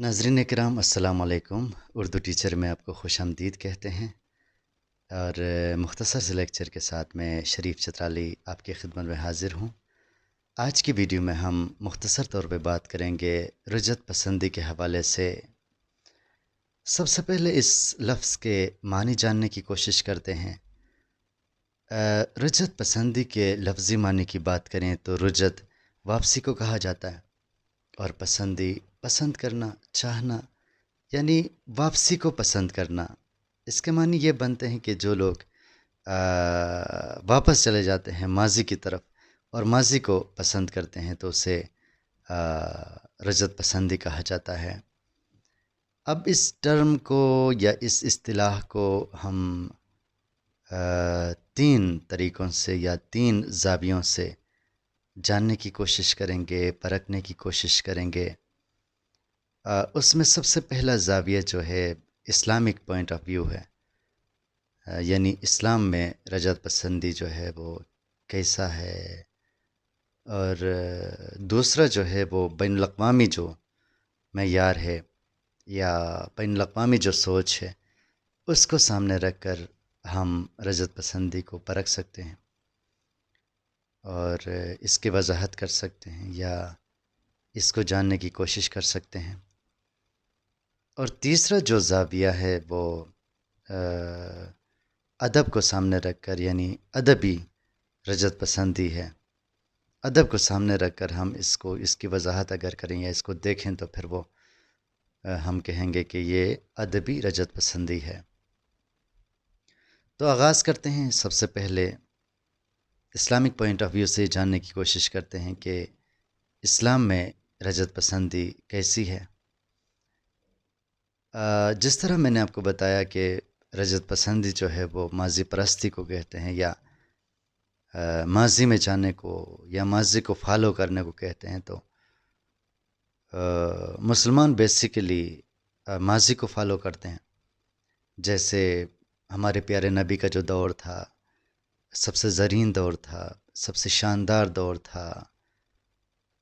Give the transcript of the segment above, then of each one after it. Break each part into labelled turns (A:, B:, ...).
A: नाजरीन कराम असलकुम उर्दू टीचर में आपको खुश आमदीद कहते हैं। और मुख्तसर से लेक्चर के साथ मैं शरीफ चतराली आपकी खिदमत में हाज़िर हूँ। आज की वीडियो में हम मुख्तसर तौर पे बात करेंगे रजत पसंदी के हवाले से। सबसे पहले इस लफ्ज़ के मानी जानने की कोशिश करते हैं। रजत पसंदी के लफ्ज़ी मानी की बात करें तो रजत वापसी को कहा जाता है और पसंदी पसंद करना चाहना यानी वापसी को पसंद करना। इसके मानी ये बनते हैं कि जो लोग आ, वापस चले जाते हैं माजी की तरफ़ और माजी को पसंद करते हैं तो उसे रजत पसंदी कहा जाता है। अब इस टर्म को या इस अतलाह को हम आ, तीन तरीक़ों से या तीन जावियों से जानने की कोशिश करेंगे परखने की कोशिश करेंगे। उसमें सबसे पहला जाविया जो है, इस्लामिक पॉइंट ऑफ़ व्यू है। यानी इस्लाम में रजत पसंदी जो है, वो कैसा है? और दूसरा जो है, वो बैन अवी जो मैार है, या बैन अवी जो सोच है, उसको सामने रख कर हम रजत पसंदी को परख सकते हैं। और इसकी वजाहत कर सकते हैं, या इसको जानने की कोशिश कर सकते हैं। और तीसरा जो जाविया है वो अदब को सामने रख कर यानी अदबी रजत पसंदी है। अदब को सामने रख कर हम इसको, इसकी वजाहत अगर करें या इसको देखें तो फिर वो हम कहेंगे कि ये अदबी रजत पसंदी है। तो आगाज़ करते हैं सबसे पहले इस्लामिक पॉइंट ऑफ़ व्यू से जानने की कोशिश करते हैं कि इस्लाम में रजत पसंदी कैसी है। जिस तरह मैंने आपको बताया कि रजत पसंदी जो है वो माजी परस्ती को कहते हैं या माजी में जाने को या माजी को फॉलो करने को कहते हैं तो मुसलमान बेसिकली माजी को फॉलो करते हैं। जैसे हमारे प्यारे नबी का जो दौर था, सबसे ज़रीन दौर था, सबसे शानदार दौर था,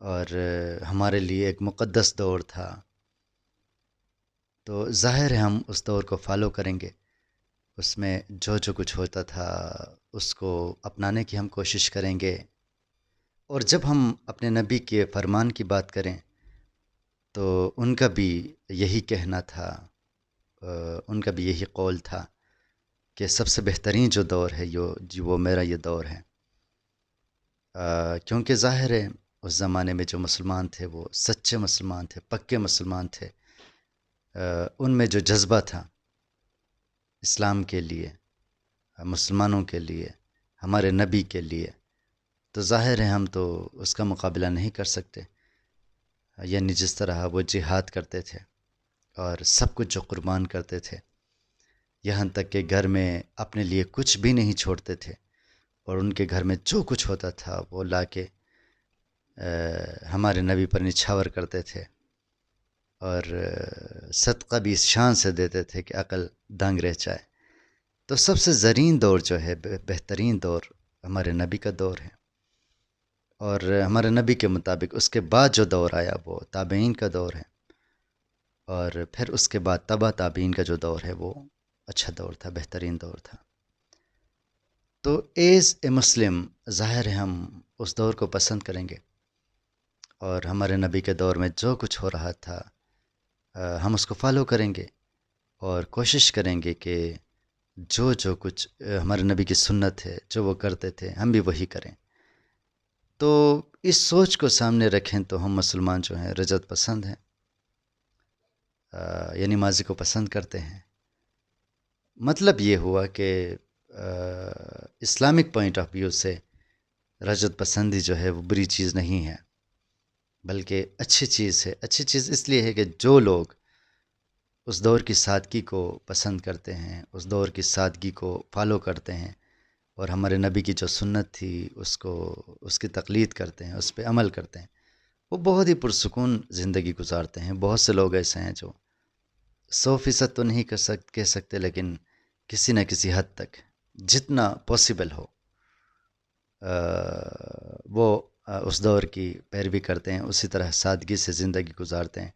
A: और हमारे लिए एक मुक़द्दस दौर था। तो ज़ाहिर है हम उस दौर को फॉलो करेंगे। उसमें जो जो कुछ होता था, उसको अपनाने की हम कोशिश करेंगे। और जब हम अपने नबी के फरमान की बात करें तो उनका भी यही कहना था उनका भी यही कौल था कि सबसे बेहतरीन जो दौर है, यो, जी, वो मेरा ये दौर है। क्योंकि ज़ाहिर है, उस ज़माने में जो मुसलमान थे, वो सच्चे मुसलमान थे, पक्के मुसलमान थे। उनमें जो जज्बा था, इस्लाम के लिए, मुसलमानों के लिए, हमारे नबी के लिए तो ज़ाहिर है हम तो उसका मुकाबला नहीं कर सकते। यानी जिस तरह वो जिहाद करते थे और सब कुछ जो कुर्बान करते थे, यहाँ तक कि घर में अपने लिए कुछ भी नहीं छोड़ते थे और उनके घर में जो कुछ होता था, वो ला के हमारे नबी पर निछावर करते थे। और सदका भी इस शान से देते थे कि अकल दंग रह जाए। तो सबसे ज़रीन दौर जो है बेहतरीन दौर हमारे नबी का दौर है। और हमारे नबी के मुताबिक उसके बाद जो दौर आया, वो ताबीन का दौर है। और फिर उसके बाद तबा ताबीन का जो दौर है, वो अच्छा दौर था, बेहतरीन दौर था। तो एज़ ए मुस्लिम ज़ाहिर है, हम उस दौर को पसंद करेंगे। और हमारे नबी के दौर में जो कुछ हो रहा था हम उसको फॉलो करेंगे और कोशिश करेंगे कि जो जो कुछ हमारे नबी की सुन्नत है, जो वो करते थे, हम भी वही करें। तो इस सोच को सामने रखें तो हम मुसलमान जो हैं, रजत पसंद हैं। यानी माजी को पसंद करते हैं। मतलब ये हुआ कि इस्लामिक पॉइंट ऑफ़ व्यू से रजत पसंदी जो है, वो बुरी चीज़ नहीं है। बल्कि अच्छी चीज़ है। अच्छी चीज़ इसलिए है कि जो लोग उस दौर की सादगी को पसंद करते हैं उस दौर की सादगी को फॉलो करते हैं और हमारे नबी की जो सुन्नत थी उसको उसकी तकलीद करते हैं उस पर अमल करते हैं वो बहुत ही पुरसकून ज़िंदगी गुजारते हैं। बहुत से लोग ऐसे हैं जो सौ फ़ीसद तो नहीं कर सक कह सकते लेकिन किसी न किसी हद तक जितना पॉसिबल हो आ, वो उस दौर की पैरवी करते हैं उसी तरह सादगी से ज़िंदगी गुजारते हैं।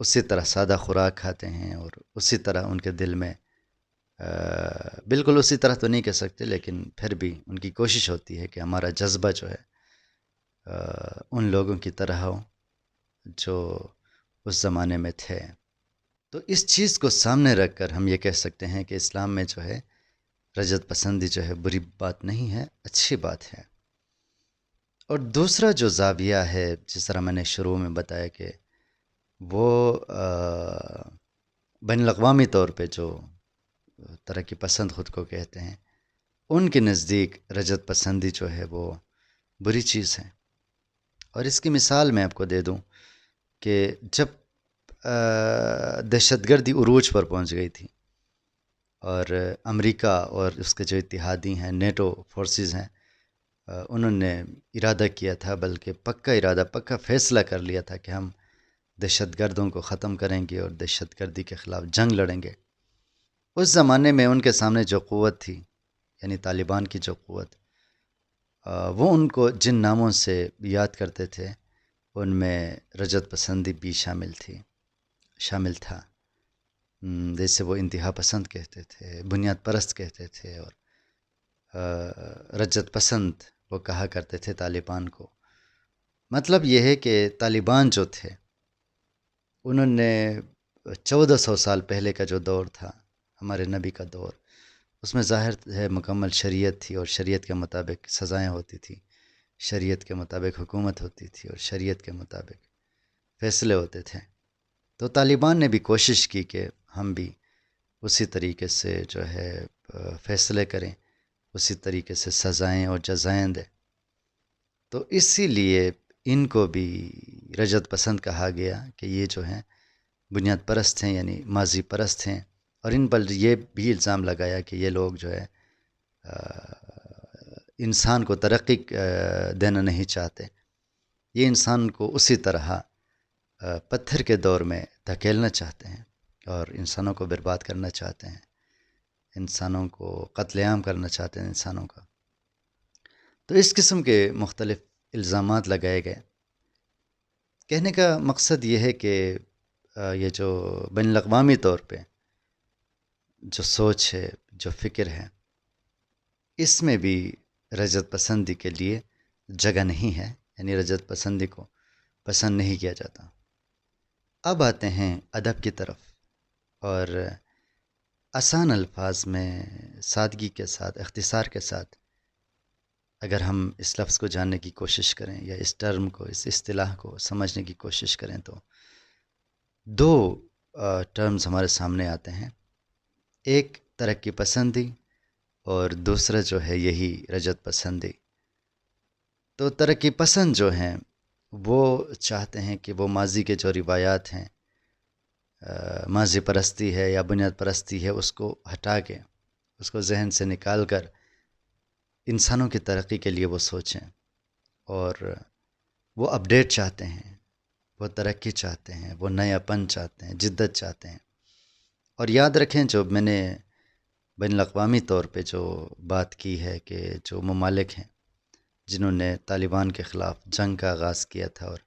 A: उसी तरह सादा खुराक खाते हैं और उसी तरह उनके दिल में आ, बिल्कुल उसी तरह तो नहीं कह सकते लेकिन फिर भी उनकी कोशिश होती है कि हमारा जज्बा जो है आ, उन लोगों की तरह हो जो उस ज़माने में थे। तो इस चीज़ को सामने रख कर हम ये कह सकते हैं कि इस्लाम में जो है रजत पसंदी जो है बुरी बात नहीं है अच्छी बात है। और दूसरा जो जाविया है, जिस तरह मैंने शुरू में बताया कि वो बैन अवी तौर पे जो तरक्की पसंद ख़ुद को कहते हैं, उनके नज़दीक रजत पसंदी जो है वो बुरी चीज़ है। और इसकी मिसाल मैं आपको दे दूँ कि जब दहशतगर्दी उरूज पर पहुँच गई थी और अमेरिका और उसके जो इतिहादी हैं, नेटो फोर्सेस हैं उन्होंने इरादा किया था, बल्कि पक्का इरादा, पक्का फ़ैसला कर लिया था कि हम दहशत गर्दों को ख़त्म करेंगे और दहशत गर्दी के ख़िलाफ़ जंग लड़ेंगे। उस ज़माने में उनके सामने जो क़वत थी, यानी तालिबान की जो क़वत वो उनको जिन नामों से याद करते थे, उनमें रजत पसंदी भी शामिल थी, शामिल था। जैसे वो इंतहा पसंद कहते थे बुनियाद परस्त कहते थे और रजत पसंद वो कहा करते थे तालिबान को। मतलब यह है कि तालिबान जो थे, उन्होंने चौदह सौ साल पहले का जो दौर था, हमारे नबी का दौर, उसमें ज़ाहिर है मुकम्मल शरीयत थी और शरीयत के मुताबिक सज़ाएँ होती थी, शरीयत के मुताबिक हुकूमत होती थी और शरीयत के मुताबिक फ़ैसले होते थे। तो तालिबान ने भी कोशिश की कि हम भी उसी तरीके से जो है फ़ैसले करें। उसी तरीके से सज़ाएँ और जजाएँ दें। तो इसीलिए इनको भी रजत पसंद कहा गया कि ये जो हैं बुनियाद परस्त हैं, यानी माजी परस्त हैं। और इन पर ये भी इल्ज़ाम लगाया कि ये लोग जो है इंसान को तरक्की देना नहीं चाहते। ये इंसान को उसी तरह पत्थर के दौर में धकेलना चाहते हैं और इंसानों को बर्बाद करना चाहते हैं। इंसानों को, कत्लेआम करना चाहते हैं इंसानों का। तो इस किस्म के मुख्तलिफ़ इल्ज़ाम लगाए गए। कहने का मकसद ये है कि ये जो बैन अवी तौर पे जो सोच है, जो फ़िक्र है, इसमें भी रजत पसंदी के लिए जगह नहीं है, यानी रजत पसंदी को पसंद नहीं किया जाता। अब आते हैं अदब की तरफ़ और आसान अल्फाज में सादगी के साथ अख्तिसार के साथ अगर हम इस लफ्ज़ को जानने की कोशिश करें या इस टर्म को, इस अतलाह को समझने की कोशिश करें तो दो टर्म्स हमारे सामने आते हैं। एक, तरक्की पसंदी और दूसरा जो है यही रजत पसंदी। तो तरक्की पसंद जो हैं, वो चाहते हैं कि वो माजी के जो रिवायात हैं माजी परस्ती है या बुनियाद परस्ती है, उसको हटा के, उसको जहन से निकाल कर इंसानों की तरक्की के लिए वो सोचें। और वो अपडेट चाहते हैं, वो तरक्की चाहते हैं, वो नयापन चाहते हैं, जिद्दत चाहते हैं। और याद रखें, जो मैंने बैन अवी तौर पे जो बात की है कि जो ममालिक हैं, जिन्होंने तालिबान के ख़िलाफ़ जंग का आगाज़ किया था और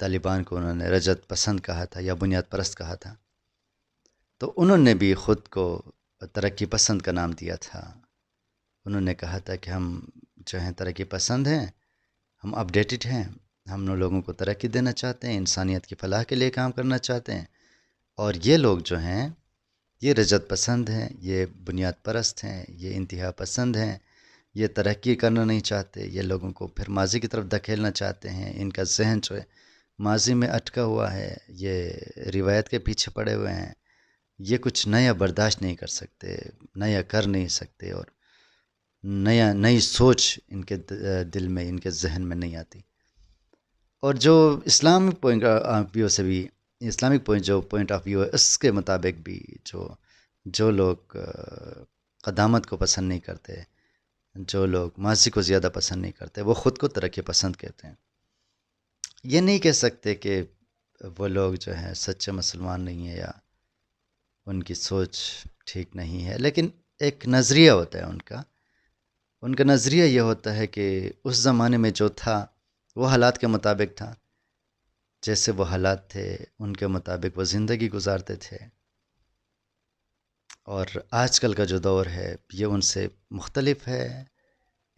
A: तालिबान को उन्होंने रजत पसंद कहा था या बुनियाद परस्त कहा था। तो उन्होंने भी ख़ुद को तरक्की पसंद का नाम दिया था। उन्होंने कहा था कि हम जो हैं तरक्की पसंद हैं, हम अपडेटेड हैं, हम लोगों को तरक्की देना चाहते हैं, इंसानियत की फलाह के लिए काम करना चाहते हैं। और ये लोग जो हैं, ये रजत पसंद हैं, ये बुनियाद परस्त हैं, ये इंतहा पसंद हैं ये तरक्की करना नहीं चाहते, ये लोगों को फिर माजी की तरफ़ धकेलना चाहते हैं, इनका जहन जो है माजी में अटका हुआ है, ये रिवायत के पीछे पड़े हुए हैं। ये कुछ नया बर्दाश्त नहीं कर सकते, नया कर नहीं सकते और नया, नई सोच इनके दिल में, इनके जहन में नहीं आती। और जो इस्लामिक पॉइंट ऑफ़ व्यू से भी, इस्लामिक पॉइंट, जो पॉइंट ऑफ़ व्यू है, उसके मुताबिक भी जो जो लोग क़दामत को पसंद नहीं करते जो लोग माजी को ज़्यादा पसंद नहीं करते, वो ख़ुद को तरक्की पसंद कहते हैं। ये नहीं कह सकते कि वो लोग जो हैं सच्चे मुसलमान नहीं है या उनकी सोच ठीक नहीं है, लेकिन एक नज़रिया होता है उनका। उनका नज़रिया ये होता है कि उस ज़माने में जो था, वो हालात के मुताबिक था। जैसे वो हालात थे, उनके मुताबिक वो ज़िंदगी गुजारते थे। और आजकल का जो दौर है, ये उनसे मुख्तलफ है।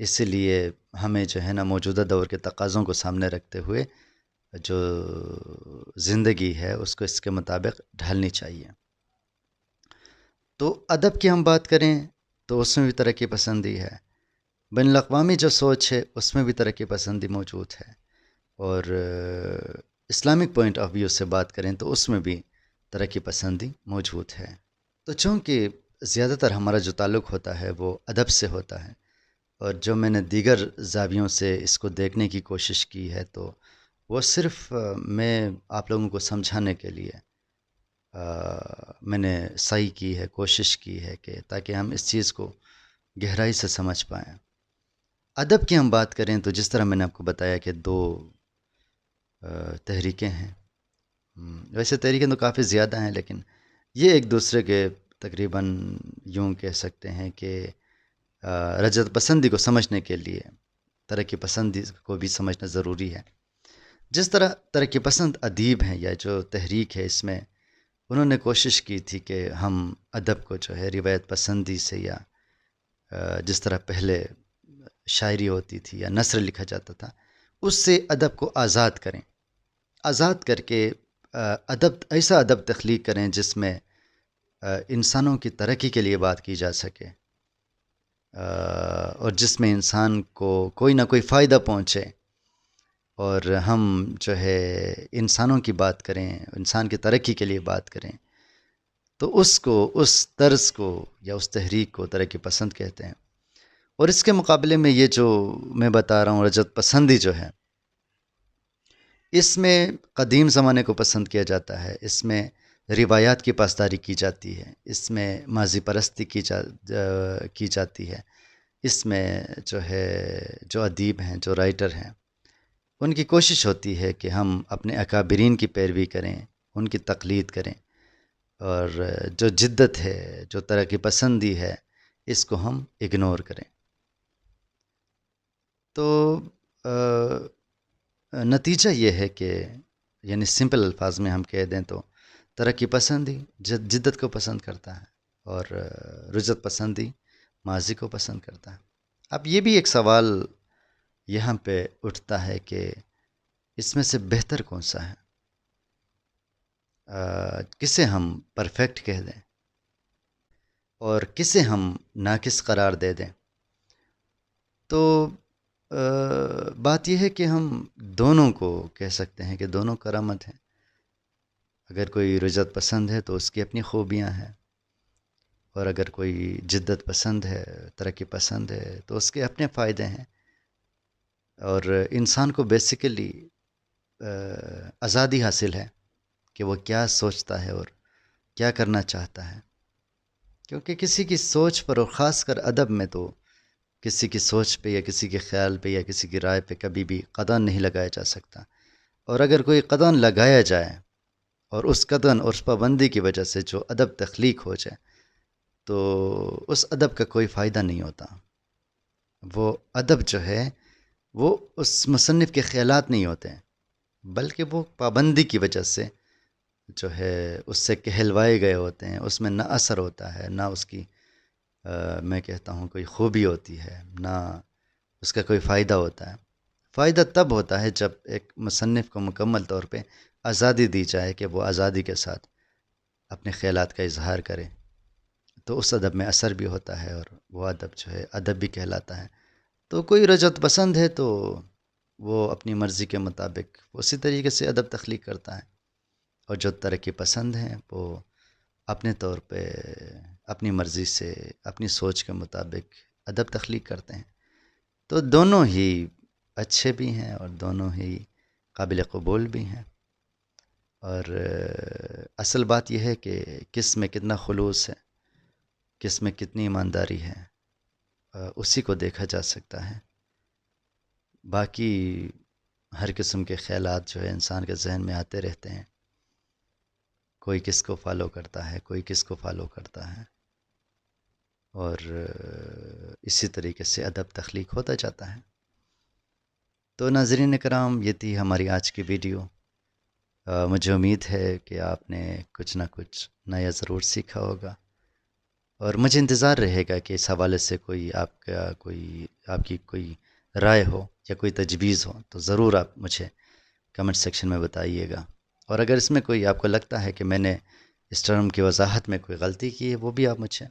A: इसलिए हमें जो है ना, मौजूदा दौर के तकाज़ों को सामने रखते हुए जो ज़िंदगी है, उसको इसके मुताबिक ढालनी चाहिए। तो अदब की हम बात करें तो उसमें भी तरक्की पसंदी है। बिन अवी जो सोच है, उसमें भी तरक्की पसंदी मौजूद है। और इस्लामिक पॉइंट ऑफ़ व्यू से बात करें तो उसमें भी तरक्की पसंदी मौजूद है। तो चूँकि ज़्यादातर हमारा जो ताल्लुक़ होता है वो अदब से होता है और जो मैंने दीगर जावियों से इसको देखने की कोशिश की है तो वो सिर्फ़ मैं आप लोगों को समझाने के लिए आ, मैंने सही की है कोशिश की है कि ताकि हम इस चीज़ को गहराई से समझ पाएँ। अदब की हम बात करें तो जिस तरह मैंने आपको बताया कि दो तहरीकें हैं हम्म, वैसे तहरीकें तो काफ़ी ज़्यादा हैं लेकिन ये एक दूसरे के तकरीबन यूँ कह सकते हैं कि रजत पसंदी को समझने के लिए, तरक्की पसंदी को भी समझना ज़रूरी है। जिस तरह तरक्की पसंद अदीब हैं या जो तहरीक है इसमें, उन्होंने कोशिश की थी कि हम अदब को जो है रिवायत पसंदी से या जिस तरह पहले शायरी होती थी या नसर लिखा जाता था, उससे अदब को आज़ाद करें। आज़ाद करके अदब, ऐसा अदब तख्लीक करें जिसमें इंसानों की तरक्की के लिए बात की जा सके। और जिसमें इंसान को कोई ना कोई फ़ायदा पहुँचे, और हम जो है इंसानों की बात करें, इंसान की तरक्की के लिए बात करें तो उसको, उस तर्ज को या उस तहरीक को तरक्की पसंद कहते हैं। और इसके मुकाबले में ये जो मैं बता रहा हूँ, रजत पसंदी जो है, इसमें कदीम ज़माने को पसंद किया जाता है। इसमें रिवायात की पासदारी की जाती है इसमें माजी परस्ती की जा की जाती है। इसमें जो है जो अदीब हैं जो राइटर हैं उनकी कोशिश होती है कि हम अपने अकाबरीन की पैरवी करें उनकी तकलीद करें और जो जिद्दत है जो तरक्की पसंदी है इसको हम इग्नोर करें। तो आ, नतीजा ये है कि यानी सिंपल अल्फाज में हम कह दें तो तरक्की पसंदी जिद्दत को पसंद करता है और रुजत पसंदी माजी को पसंद करता है। अब ये भी एक सवाल यहाँ पे उठता है कि इसमें से बेहतर कौन सा है? आ, किसे हम परफेक्ट कह दें? और किसे हम नाकिस करार दे दें? तो आ, बात यह है कि हम दोनों को कह सकते हैं कि दोनों करामत हैं। अगर कोई रजत पसंद है तो उसकी अपनी खूबियाँ हैं। और अगर कोई जिद्दत पसंद है, तरक्की पसंद है तो उसके अपने फ़ायदे हैं। और इंसान को बेसिकली आज़ादी हासिल है कि वो क्या सोचता है और क्या करना चाहता है। क्योंकि किसी की सोच पर और ख़ास कर अदब में तो किसी की सोच पे या किसी के ख्याल पे या किसी की राय पे कभी भी कदम नहीं लगाया जा सकता। और अगर कोई कदम लगाया जाए और उस कदम और उस पाबंदी की वजह से जो अदब तख्लीक हो जाए तो उस अदब का कोई फ़ायदा नहीं होता। वो अदब जो है वो उस मुसनफ़ के ख्याल नहीं होते हैं बल्कि वो पाबंदी की वजह से जो है उससे कहलवाए गए होते हैं उसमें ना असर होता है ना उसकी आ, मैं कहता हूँ कोई खूबी होती है ना उसका कोई फ़ायदा होता है। फ़ायदा तब होता है जब एक मुसनफ़ को मुकम्मल तौर पे आज़ादी दी जाए कि वो आज़ादी के साथ अपने ख्याल का इजहार करें। तो उस अदब में असर भी होता है और वो अदब जो है, अदब भी कहलाता है। तो कोई रजत पसंद है तो वो अपनी मर्ज़ी के मुताबिक उसी तरीके से अदब तख्लीक करता है। और जो तरक्की पसंद हैं, वो अपने तौर पे अपनी मर्ज़ी से, अपनी सोच के मुताबिक अदब तख्लीक करते हैं। तो दोनों ही अच्छे भी हैं और दोनों ही काबिल कबूल भी हैं। और असल बात यह है कि किसमें कितना खलूस है, किसमें कितनी ईमानदारी है उसी को देखा जा सकता है। बाकी हर किस्म के ख्याल जो है इंसान के जहन में आते रहते हैं। कोई किस को फॉलो करता है, कोई किस को फॉलो करता है। और इसी तरीके से अदब तख्लीक होता जाता है। तो नाजरीन कराम ये थी हमारी आज की वीडियो। मुझे उम्मीद है कि आपने कुछ ना कुछ नया ज़रूर सीखा होगा। और मुझे इंतज़ार रहेगा कि इस हवाले से कोई आपका कोई, आपकी कोई राय हो या कोई तजवीज़ हो तो ज़रूर आप मुझे कमेंट सेक्शन में बताइएगा। और अगर इसमें कोई आपको लगता है कि मैंने इस टर्म की वजाहत में कोई गलती की है, वो भी आप मुझे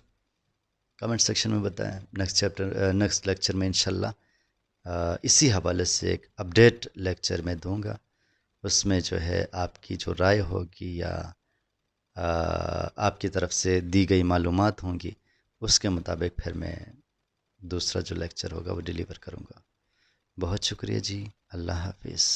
A: कमेंट सेक्शन में बताएँ। नेक्स्ट चैप्टर नेक्स्ट लेक्चर में इंशाल्लाह इसी हवाले से एक अपडेट लेक्चर में दूँगा। उसमें जो है आपकी जो राय होगी या आपकी तरफ़ से दी गई मालूम होंगी, उसके मुताबिक फिर मैं दूसरा जो लेक्चर होगा वो डिलीवर करूँगा। बहुत शुक्रिया जी। अल्लाह हाफिज़।